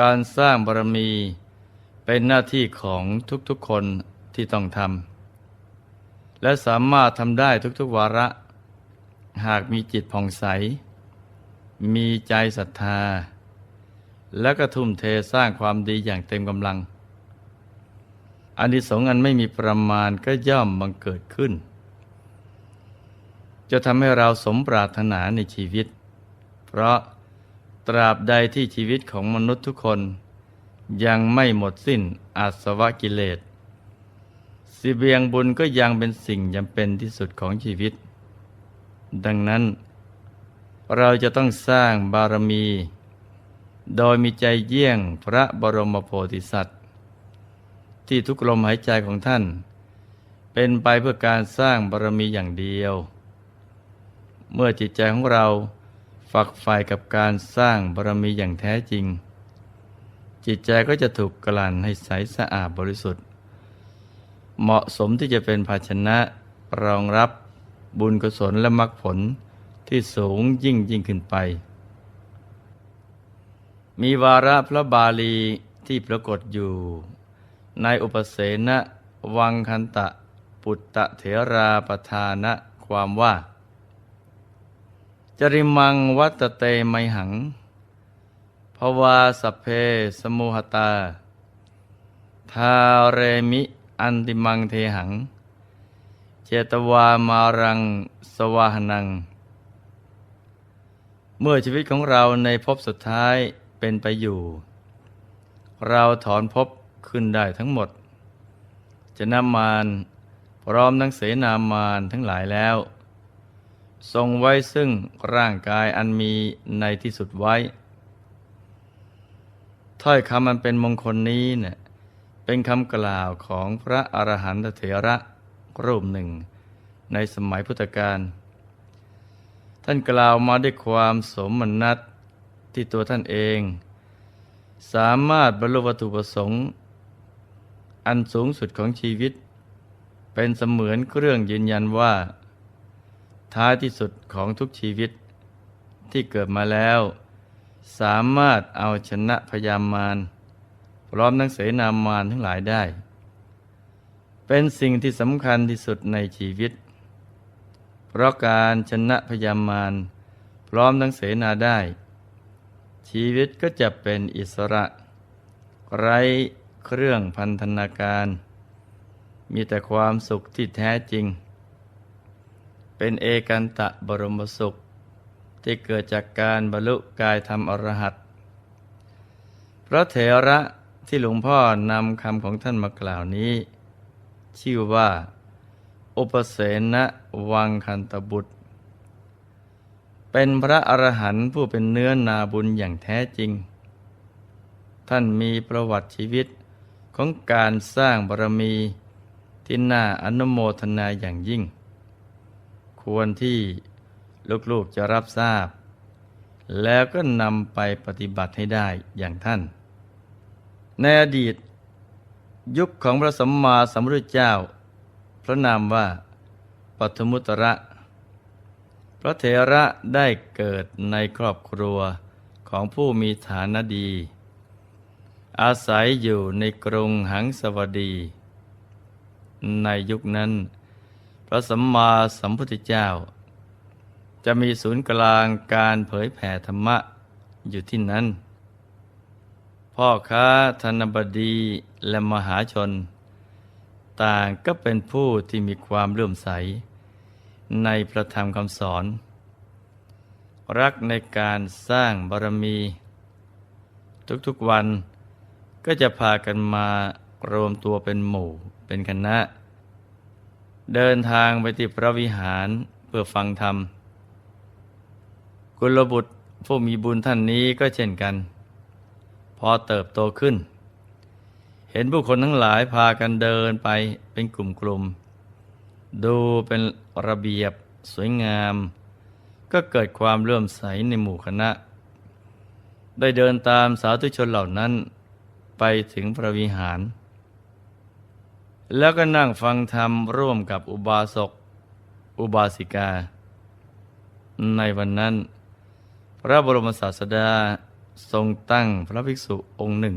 การสร้างบารมีเป็นหน้าที่ของทุกๆคนที่ต้องทำและสามารถทำได้ทุกๆวาระ หากมีจิตผ่องใส มีใจศรัทธา และก็ทุ่มเทสร้างความดีอย่างเต็มกำลังอานิสงส์อันไม่มีประมาณก็ย่อมบังเกิดขึ้น จะทำให้เราสมปรารถนาในชีวิต เพราะ ตราบใดที่ชีวิตของมนุษย์ทุกคน ยังไม่หมดสิ้นอาสวะกิเลสสิเบียงบุญก็ยังเป็นสิ่งจำเป็นที่สุดของชีวิต ดังนั้น เราจะต้องสร้างบารมี โดยมีใจเยี่ยงพระบรมโพธิสัตว์ ที่ทุกลมหายใจของท่าน เป็นไปเพื่อการสร้างบารมีอย่างเดียว เมื่อจิตใจของเรา ฝักใฝ่กับการสร้างบารมีอย่างแท้จริง จิตใจก็จะถูกกลั่นให้ใสสะอาดบริสุทธิ์ เหมาะสมที่จะเป็นภาชนะรองรับบุญกุศลและมรรคผลที่สูงยิ่งยิ่งขึ้นไป มีวาระพระบาลีที่ปรากฏอยู่ ในอุปเสนวังคันตะ ปุตตะเถราประธานะความว่า จริมังวัตเตไมหังภวาสเพสมุหตา ทาเรมิอันติมังเทหัง เจตวามารังสวาหนัง เมื่อชีวิตของเราในภพสุดท้ายเป็นไปอยู่ เราถอนภพขึ้นได้ทั้งหมด จะนำมารพร้อมทั้งเสนามารทั้งหลายแล้ว ทรงไว้ซึ่งร่างกายอันมีในที่สุดไว้ ถ้อยคำมันเป็นมงคลนี้เนี่ยเป็นคำกล่าวของพระอรหันตเถระรูปหนึ่ง ในสมัยพุทธกาลท่านกล่าวมาด้วยความสมนัตที่ตัวท่านเอง สามารถบรรลุวัตถุประสงค์ อันสูงสุดของชีวิต เป็นเสมือนเครื่องยืนยันว่า ท้ายที่สุดของทุกชีวิตที่เกิดมาแล้ว สามารถเอาชนะพยามารพร้อมทั้งเสนามารทั้งหลายได้ เป็นสิ่งที่สำคัญที่สุดในชีวิต เพราะการชนะพยามารพร้อมทั้งเสนาได้ ชีวิตก็จะเป็นอิสระ ไร้เครื่องพันธนาการ มีแต่ความสุขที่แท้จริง เป็นเอกันตะบรมสุข ที่เกิดจากการบรรลุกายธรรมอรหัตพระเถระที่หลวงพ่อนำคำของท่านมากล่าวนี้ ชื่อว่า อุปเสนวังคันตบุตร เป็นพระอรหันต์ผู้เป็นเนื้อนาบุญอย่างแท้จริง ท่านมีประวัติชีวิตของการสร้างบารมีที่น่าอนุโมทนาอย่างยิ่ง ควรที่ลูกๆจะรับทราบ แล้วก็นำไปปฏิบัติให้ได้อย่างท่าน ในอดีต ยุคของพระสัมมาสัมพุทธเจ้า พระนามว่าปัทมุตระ พระเถระได้เกิดในครอบครัวของผู้มีฐานะดี อาศัยอยู่ในกรุงหังสวดี ในยุคนั้น พระสัมมาสัมพุทธเจ้า จะมีศูนย์กลางการเผยแผ่ธรรมะอยู่ที่นั้น พ่อค้าธนบดีและมหาชน ต่างก็เป็นผู้ที่มีความเลื่อมใส ในพระธรรมคำสอน รักในการสร้างบารมี ทุกๆวันก็จะพากันมารวมตัวเป็นหมู่เป็นคณะ เดินทางไปที่พระวิหารเพื่อฟังธรรม กุลบุตรผู้มีบุญท่านนี้ก็เช่นกัน พอเติบโตขึ้น เห็นผู้คนทั้งหลายพากันเดินไปเป็นกลุ่มๆดูเป็นระเบียบสวยงาม ก็เกิดความเลื่อมใสในหมู่คณะ ได้เดินตามสาธุชนเหล่านั้นไปถึงพระวิหาร แล้วก็นั่งฟังธรรมร่วมกับอุบาสก อุบาสิกา ในวันนั้น พระบรมศาสดาทรงตั้งพระภิกษุองค์หนึ่ง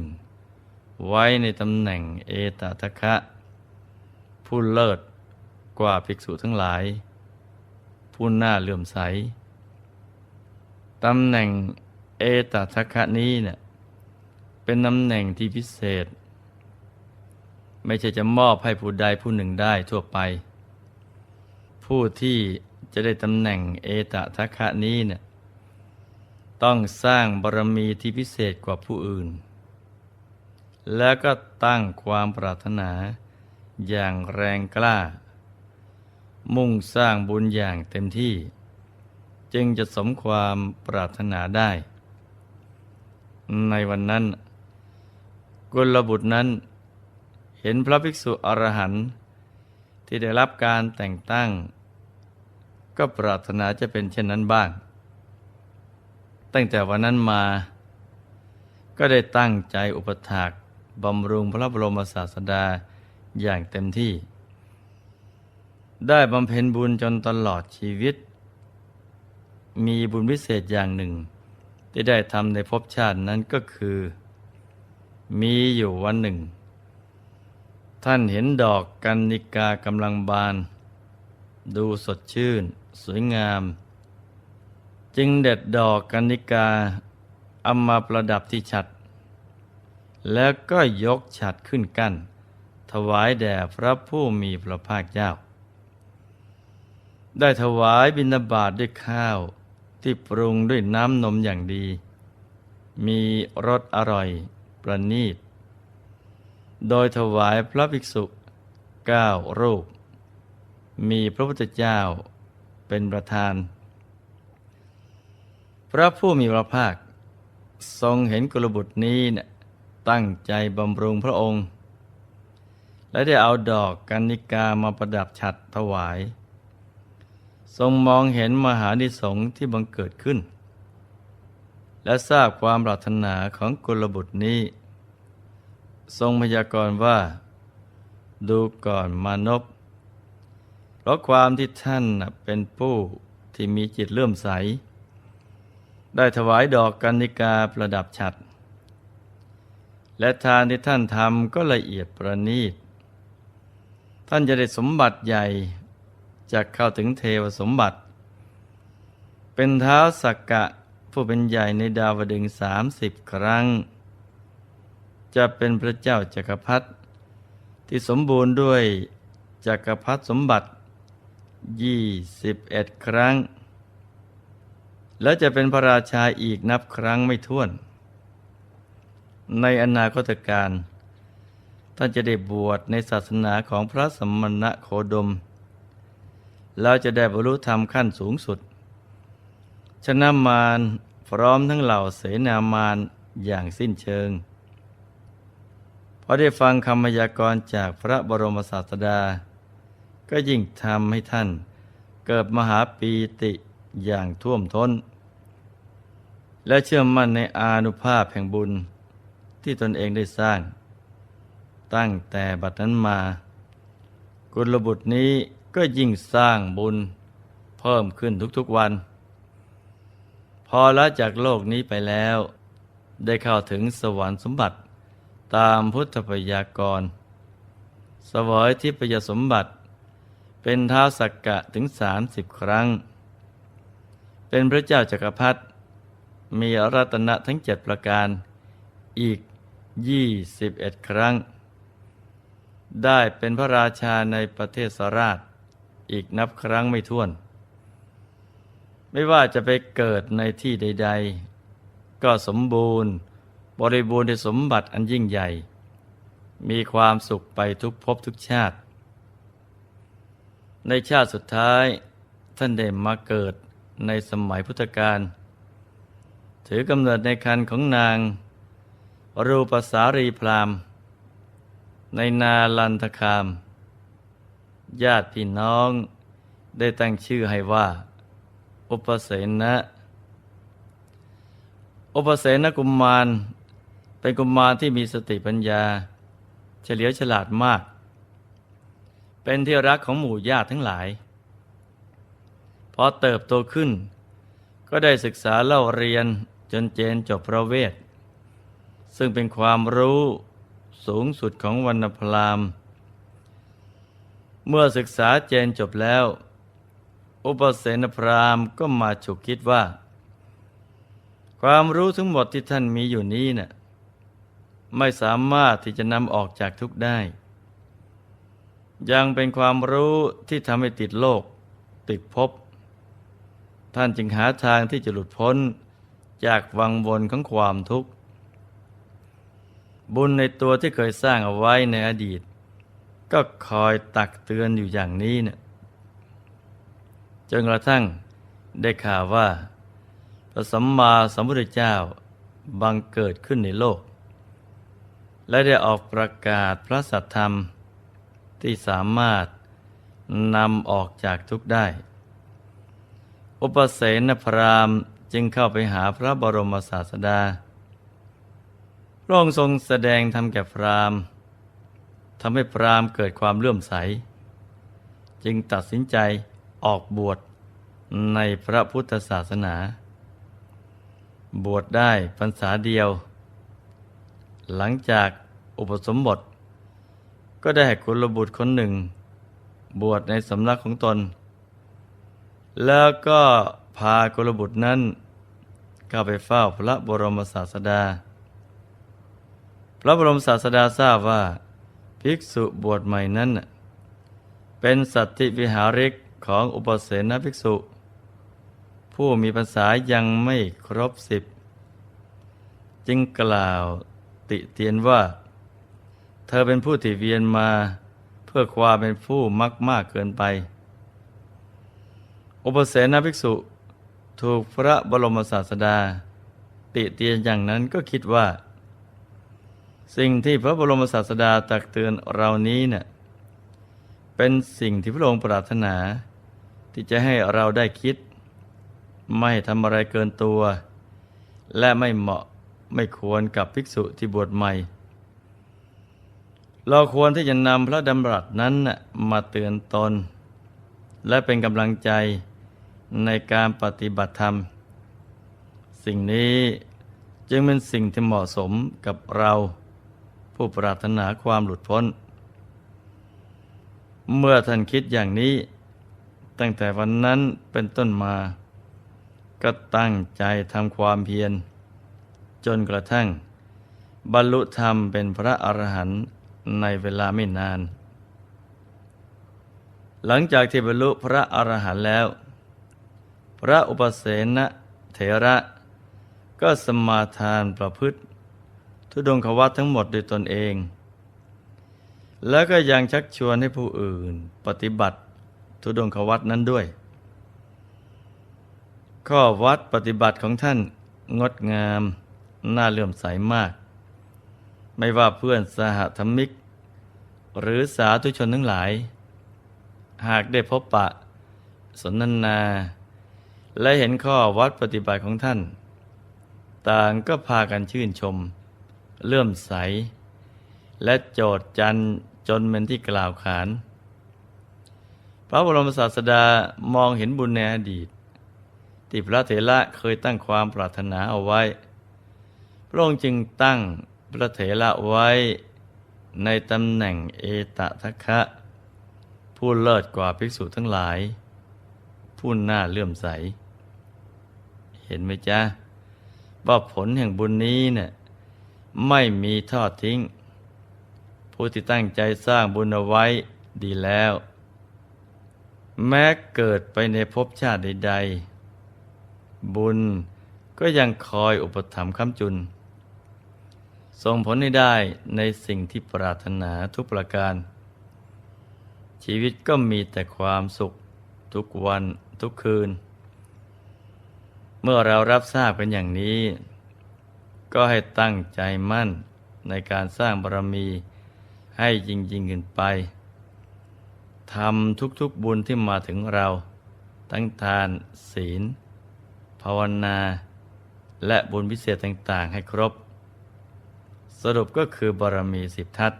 ไว้ในตำแหน่งเอตทัคคะ ผู้เลิศกว่าภิกษุทั้งหลาย ผู้น่าเลื่อมใสตำแหน่งเอตทัคคะนี้เนี่ยเป็นตำแหน่งที่พิเศษ ไม่ใช่จะมอบให้ผู้ใดผู้หนึ่งได้ทั่วไป ผู้ที่จะได้ตำแหน่งเอตทัคะนี้เนี่ยต้องสร้างบารมีที่พิเศษกว่าผู้อื่น แล้วก็ตั้งความปรารถนาอย่างแรงกล้า มุ่งสร้างบุญอย่างเต็มที่ จึงจะสมความปรารถนาได้ ในวันนั้น กุลบุตรนั้น เห็นพระภิกษุอรหันต์ที่ได้รับการแต่งตั้ง ก็ปรารถนาจะเป็นเช่นนั้นบ้าง ตั้งแต่วันนั้นมา ก็ได้ตั้งใจอุปถากบำรุงพระบรมศาสดาอย่างเต็มที่ ได้บำเพ็ญบุญจนตลอดชีวิต มีบุญพิเศษอย่างหนึ่ง ที่ได้ทำในภพชาตินั้นก็คือ มีอยู่วันหนึ่ง ท่านเห็นดอกกันนิกากำลังบาน ดูสดชื่น สวยงาม จึงเด็ดดอกกันนิกาเอามาประดับที่ฉัด แล้วก็ยกฉัดขึ้นกั้นถวายแด่พระผู้มีพระภาคเจ้า ได้ถวายบิณฑบาตด้วยข้าวที่ปรุงด้วยน้ำนมอย่างดี มีรสอร่อยประณีต โดยถวายพระภิกษุเก้ารูป มีพระพุทธเจ้าเป็นประธาน พระผู้มีพระภาค ทรงเห็นกุลบุตรนี้เนี่ยตั้งใจบำรุงพระองค์ และได้เอาดอกกันนิกามาประดับฉัดถวาย ทรงมองเห็นมหานิสงส์ที่บังเกิดขึ้น และทราบความปรารถนาของกุลบุตรนี้ ทรงพยากรณ์ว่า ดูก่อนมานพเพราะความที่ท่านเป็นผู้ที่มีจิตเลื่อมใส ได้ถวายดอกกันนิกาประดับฉัด และทานที่ท่านทำก็ละเอียดประณีต ท่านจะได้สมบัติใหญ่จะเข้าถึงเทวสมบัติ เป็นเท้าสักกะผู้เป็นใหญ่ในดาวดึงสามสิบครั้ง จะเป็นพระเจ้าจักรพรรดิที่สมบูรณ์ด้วยจักรพรรดิสมบัติยี่สิบเอ็ดครั้ง และจะเป็นพระราชาอีกนับครั้งไม่ถ้วน ในอนาคตการ ท่านจะได้บวชในศาสนาของพระสมณะโคดม แล้วจะได้บรรลุธรรมขั้นสูงสุด ชนะมารพร้อมทั้งเหล่าเสนามารอย่างสิ้นเชิง อได้ฟังคำพยากรณ์จากพระบรมศาสดา ก็ยิ่งทำให้ท่าน เกิดมหาปีติอย่างท่วมท้น และเชื่อมั่นในอานุภาพแห่งบุญที่ตนเองได้สร้าง ตั้งแต่บัดนั้นมา กุลบุตรนี้ก็ยิ่งสร้างบุญเพิ่มขึ้นทุกๆวัน พอละจากโลกนี้ไปแล้ว ได้เข้าถึงสวรรค์สมบัติ ตามพุทธพยากรสวยทิพยสมบัติ เป็นท้าวสักกะถึงสามสิบครั้ง เป็นพระเจ้าจักรพรรดิมีรัตนะทั้งเจ็ดประการอีกยี่สิบเอ็ดครั้ง ได้เป็นพระราชาในประเทศสราชอีกนับครั้งไม่ถ้วน ไม่ว่าจะไปเกิดในที่ใด ๆ ก็สมบูรณ์ บริบูรณ์ในสมบัติอันยิ่งใหญ่ มีความสุขไปทุกภพทุกชาติ ในชาติสุดท้ายท่านได้มาเกิดในสมัยพุทธกาลถือกำเนิดในคันของนาง รูปสารีพรามณ์ในนาลันทคาม ญาติพี่น้องได้ตั้งชื่อให้ว่า อุปเสนะ อุปเสนกุมมาร เป็นกุมารที่มีสติปัญญา เฉลียวฉลาดมาก เป็นที่รักของหมู่ญาติทั้งหลายพอเติบโตขึ้น ก็ได้ศึกษาเล่าเรียนจนเจนจบพระเวท ซึ่งเป็นความรู้สูงสุดของวรรณพรามเมื่อศึกษาเจนจบแล้ว อุปเสนพรามก็มาฉุกคิดว่า ความรู้ทั้งหมดที่ท่านมีอยู่นี้น่ะ ไม่สามารถที่จะนำออกจากทุกข์ได้ ยังเป็นความรู้ที่ทำให้ติดโลก ติดภพท่านจึงหาทางที่จะหลุดพ้นจากวังวนของความทุกข์ บุญในตัวที่เคยสร้างเอาไว้ในอดีต ก็คอยตักเตือนอยู่อย่างนี้เนะี่ยจนกระทั่งได้ข่าวว่า พระสัมมาสัมพุทธเจ้าบังเกิดขึ้นในโลก และได้ออกประกาศพระสัทธรรม ที่สามารถนำออกจากทุกข์ได้ อุปเสนพรามจึงเข้าไปหาพระบรมศาสดา พระองค์ทรงแสดงธรรมแก่พรามทำให้พรามเกิดความเลื่อมใส จึงตัดสินใจออกบวชในพระพุทธศาสนา บวชได้พรรษาเดียว หลังจาก อุปสมบท ก็ได้ให้กุลบุตรคนหนึ่ง บวชในสำนักของตน แล้วก็พากุลบุตรนั้นเข้าไปเฝ้าพระบรมศาสดา พระบรมศาสดาทราบว่า ภิกษุบวชใหม่นั้น เป็นสัตติวิหาริกของอุปเสนภิกษุ ผู้มีภาษายังไม่ครบสิบ จึงกล่าวติเตียนว่า เธอเป็นผู้ที่เวียนมาเพื่อความเป็นผู้มักมากเกินไป อุปเสนภิกษุถูกพระบรมศาสดา ติเตียนอย่างนั้นก็คิดว่า สิ่งที่พระบรมศาสดาตักเตือนเรานี้เนะ่ยเป็นสิ่งที่พระองค์ปรารถนา ที่จะให้เราได้คิด ไม่ทำอะไรเกินตัว และไม่เหมาะไม่ควรกับภิกษุที่บวชใหม่ เราควรที่จะนำพระดำรัสนั้นมาเตือนตน และเป็นกำลังใจในการปฏิบัติธรรม สิ่งนี้จึงเป็นสิ่งที่เหมาะสมกับเราผู้ปรารถนาความหลุดพ้น เมื่อท่านคิดอย่างนี้ ตั้งแต่วันนั้นเป็นต้นมา ก็ตั้งใจทำความเพียร จนกระทั่ง บรรลุธรรมเป็นพระอรหันต์ ในเวลาไม่นาน หลังจากที่บรรลุพระอรหันต์แล้ว พระอุปเสนเถระก็สมาทานประพฤติ ทุดงควัตทั้งหมดโดยตนเอง แล้วก็ยังชักชวนให้ผู้อื่นปฏิบัติทุดงควัตนั้นด้วย ข้อวัดปฏิบัติของท่านงดงาม น่าเลื่อมใสมาก ไม่ว่าเพื่อนสหธรรมิก หรือสาธุชนทั้งหลาย หากได้พบปะ สนทนา และเห็นข้อวัดปฏิบัติของท่าน ต่างก็พากันชื่นชม เลื่อมใส และโจดจันจนเป็นที่กล่าวขาน พระบรมศาสดามองเห็นบุญในอดีต ที่พระเถระเคยตั้งความปรารถนาเอาไว้ พระองค์จึงตั้ง พระเถระไว้ในตำแหน่งเอตทัคคะผู้เลิศกว่าภิกษุทั้งหลาย ผู้น่าเลื่อมใส เห็นไหมจ๊ะว่าผลแห่งบุญนี้เนะี่ยไม่มีทอดทิ้ง ผู้ที่ตั้งใจสร้างบุญเอาไว้ดีแล้ว แม้เกิดไปในภพชาติใด ๆ บุญก็ยังคอยอุปถัมภ์ค้ำจุน ส่งผลให้ได้ในสิ่งที่ปรารถนาทุกประการ ชีวิตก็มีแต่ความสุขทุกวันทุกคืน เมื่อเรารับทราบกันอย่างนี้ ก็ให้ตั้งใจมั่นในการสร้างบารมีให้ยิ่งยิ่งขึ้นไปทำทุกๆบุญที่มาถึงเราทั้งทานศีล ภาวนา และบุญพิเศษต่าง ๆ ให้ครบ สรุปก็คือบารมีสิบทัศ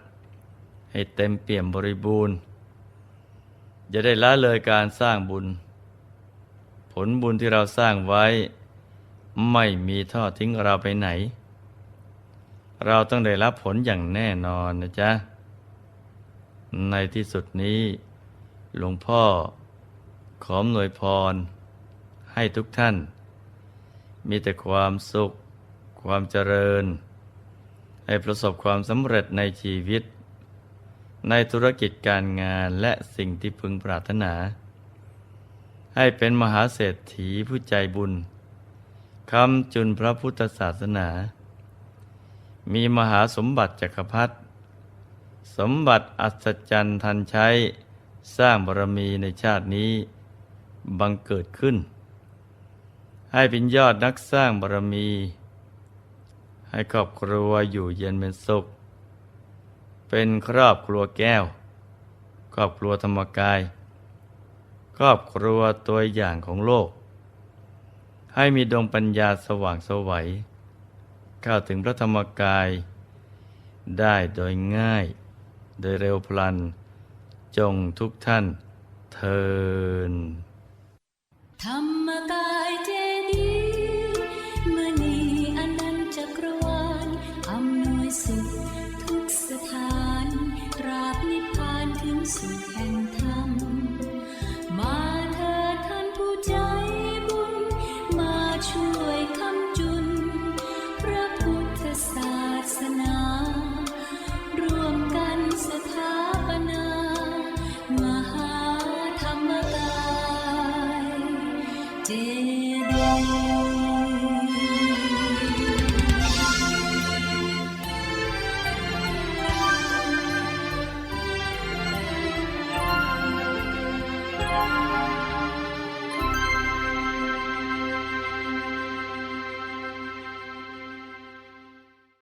ให้เต็มเปี่ยมบริบูรณ์อย่าได้ละเลยการสร้างบุญ ผลบุญที่เราสร้างไว้ ไม่มีทอดทิ้งเราไปไหน เราต้องได้รับผลอย่างแน่นอนนะจ๊ะ ในที่สุดนี้ หลวงพ่อ ขอหน่วยพร ให้ทุกท่าน มีแต่ความสุข ความเจริญ ให้ประสบความสำเร็จในชีวิต ในธุรกิจการงานและสิ่งที่พึงปรารถนา ให้เป็นมหาเศรษฐีผู้ใจบุญคำจุนพระพุทธศาสนา มีมหาสมบัติจักรพรรดิสมบัติอัศจรรย์ทันใช้สร้างบารมีในชาตินี้บังเกิดขึ้น ให้เป็นยอดนักสร้างบารมี ให้ครอบครัวอยู่เย็นเป็นสุข เป็นครอบครัวแก้ว ครอบครัวธรรมกาย ครอบครัวตัวอย่างของโลก ให้มีดวงปัญญาสว่างสวัยเข้าถึงพระธรรมกาย ได้โดยง่าย โดยเร็วพลัน จงทุกท่านเทินธรรม